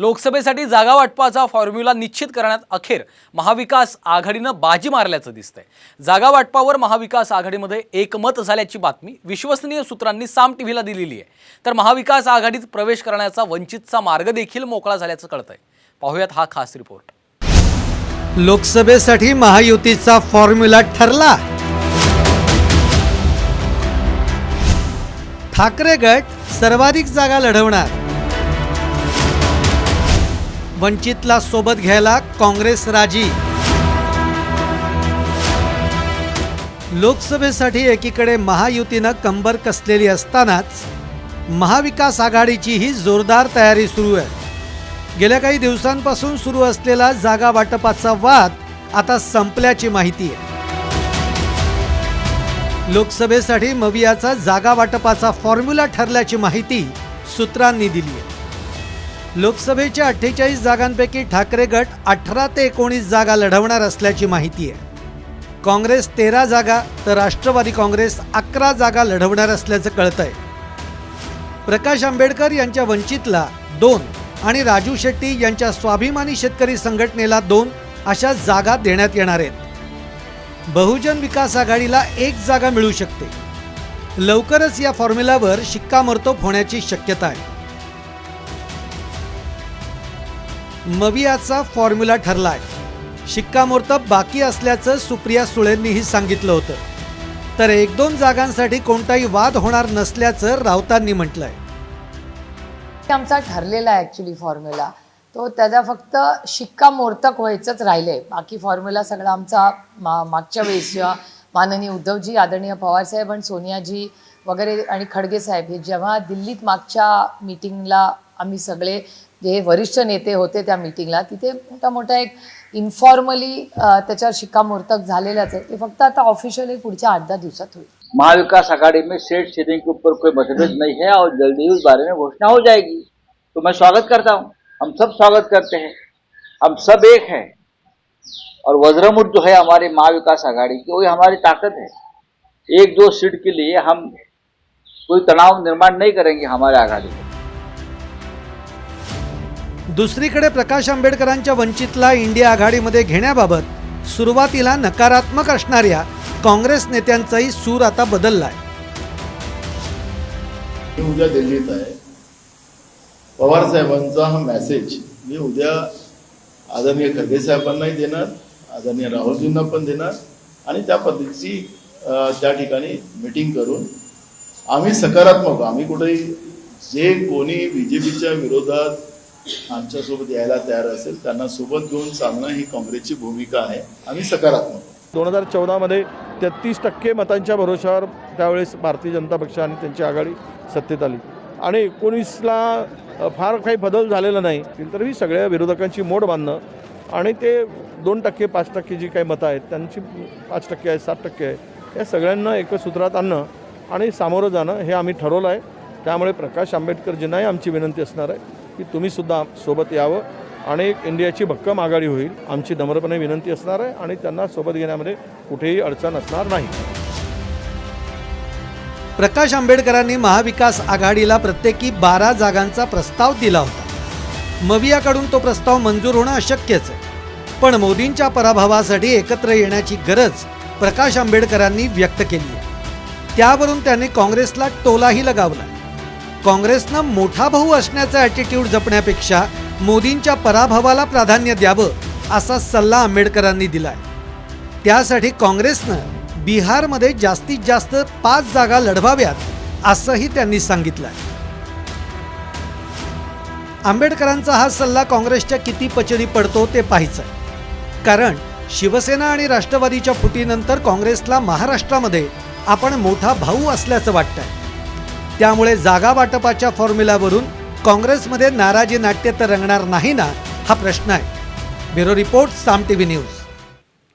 लोकसभेसाठी जागा वाटपाचा फॉर्म्युला निश्चित करण्यात अखेर महाविकास आघाडीनं बाजी मारल्याचं दिसतंय. जागा वाटपावर महाविकास आघाडीमध्ये एकमत झाल्याची बातमी विश्वसनीय सूत्रांनी साम टीव्हीला दिलेली आहे. तर महाविकास आघाडीत प्रवेश करण्याचा वंचितचा मार्ग देखील मोकळा झाल्याचं कळतंय. पाहुयात हा खास रिपोर्ट. लोकसभेसाठी महायुतीचा फॉर्म्युला ठरला. ठाकरे गट सर्वाधिक जागा लढवणार. वंचितला सोबत घ्यायला काँग्रेस राजी. लोकसभेसाठी एकीकडे महायुतीनं कंबर कसलेली असतानाच महाविकास आघाडीचीही जोरदार तयारी सुरू आहे. गेल्या काही दिवसांपासून सुरू असलेला जागा वाटपाचा वाद आता संपल्याची माहिती आहे. लोकसभेसाठी मवियाचा जागा वाटपाचा फॉर्म्युला ठरल्याची माहिती सूत्रांनी दिली आहे. लोकसभेच्या अठ्ठेचाळीस जागांपैकी ठाकरे गट अठरा ते एकोणीस जागा लढवणार असल्याची माहिती आहे. काँग्रेस तेरा जागा तर राष्ट्रवादी काँग्रेस अकरा जागा लढवणार असल्याचं कळतंय. प्रकाश आंबेडकर यांच्या वंचितला दोन आणि राजू शेट्टी यांच्या स्वाभिमानी शेतकरी संघटनेला दोन अशा जागा देण्यात येणार आहेत. बहुजन विकास आघाडीला एक जागा मिळू शकते. लवकरच या फॉर्म्युलावर शिक्कामोर्तब होण्याची शक्यता आहे. मवियाचा फॉर्म्युला ठरला आहे शिक्कामोर्तब बाकी असल्याचं सुप्रिया सुळेंनीही सांगितलं होतं. तर एक दोन जागांसाठी कोणताही वाद होणार नसल्याचं राऊतांनी म्हटलंय. आमचा ठरलेला आहे ॲक्च्युली फॉर्म्युला तो त्याचा फक्त शिक्कामोर्तक व्हायचंच राहिलंय. बाकी फॉर्म्युला सगळा आमचा मा मागच्या वेळेस जेव्हा माननीय उद्धवजी आदरणीय पवारसाहेब आणि सोनियाजी वगैरे आणि खडगे साहेब हे जेव्हा दिल्लीत मागच्या मीटिंगला आम्ही सगळे जे वरिष्ठ नेते होते त्या मीटिंगला तिथे मोठा मोठा एक इन्फॉर्मली त्याच्यावर शिक्कामोर्तक झालेलाच आहे. ते फक्त आता ऑफिशियली पुढच्या आठ दहा दिवसात होईल. महाविकास आघाड़ी में सीट शेयरिंग के ऊपर कोई मतभेद नहीं है और जल्दी ही उस बारे में घोषणा हो जाएगी। तो मैं स्वागत करता हूँ। हम सब स्वागत करते हैं। हम सब एक हैं। और वज्रमुठ जो है हमारी महाविकास आघाड़ी की वही हमारी ताकत है। एक दो सीट के लिए हम कोई तनाव निर्माण नहीं करेंगे हमारे आघाड़ी में। दुसरीकडे प्रकाश आंबेडकरांच्या वंचितला इंडिया आघाडीमध्ये घेण्याबाबत सुरुवातीला नकारात्मक असणाऱ्या काँग्रेस नेत्यांचाही सूर आता बदललाय मी उद्या दिल्लीत आहे पवार साहेबांचा हा मेसेज मी उद्या आदरणीय खडगे साहेबांनाही देणार आदरणीय राहुलजींना पण देणार आणि त्या पद्धतीची त्या ठिकाणी मिटिंग करून आम्ही सकारात्मक आहोत. आम्ही कुठेही जे कोणी बी जे पीच्या विरोधात आमच्यासोबत यायला तयार असेल. त्यांना सोबत घेऊन चालणं ही काँग्रेसची भूमिका आहे. आम्ही सकारात्मक. दोन हजार चौदामध्ये तेहतीस टक्के मतांच्या भरोशावर त्यावेळेस भारतीय जनता पक्ष आणि त्यांची आघाडी सत्तेत आली. आणि एकोणीसला फार काही बदल झालेला नाही. तर ही सगळ्या विरोधकांची मोड बांधणं आणि ते दोन टक्के पाच टक्के जी काही मतं आहेत त्यांची पाच टक्के आहे सात टक्के आहे या सगळ्यांना एक सूत्रात आणणं आणि सामोरं जाणं हे आम्ही ठरवलं आहे. त्यामुळे प्रकाश आंबेडकरजींनाही आमची विनंती असणार आहे. की तुम्हीसुद्धा सोबत यावं आणि एक इंडियाची भक्कम आघाडी होईल. आमची नम्रपणे विनंती असणार आहे आणि त्यांना सोबत घेण्यामध्ये कुठेही अडचण असणार नाही. प्रकाश आंबेडकरांनी महाविकास आघाडीला प्रत्येकी बारा जागांचा प्रस्ताव दिला होता. मवियाकडून तो प्रस्ताव मंजूर होणं अशक्यच आहे. पण मोदींच्या पराभवासाठी एकत्र येण्याची गरज प्रकाश आंबेडकरांनी व्यक्त केली आहे. त्यावरून त्यांनी काँग्रेसला टोलाही लगावला. काँग्रेसनं मोठा भाऊ असण्याचा ॲटिट्यूड जपण्यापेक्षा मोदींच्या पराभवाला प्राधान्य द्यावं असा सल्ला आंबेडकरांनी दिलाय. त्यासाठी काँग्रेसनं बिहारमध्ये जास्तीत जास्त पाच जागा लढवाव्यात असंही त्यांनी सांगितलं आंबेडकरांचा हा सल्ला काँग्रेसच्या किती पचडी पडतो ते पाहायचं कारण शिवसेना आणि राष्ट्रवादीच्या फुटीनंतर काँग्रेसला महाराष्ट्रामध्ये आपण मोठा भाऊ असल्याचं वाटतंय. त्यामुळे जागा वाटपाच्या फॉर्म्युलावरून काँग्रेसमध्ये नाराजी नाट्य तर रंगणार नाही ना हा प्रश्न आहे. Bureau report Saam T V news.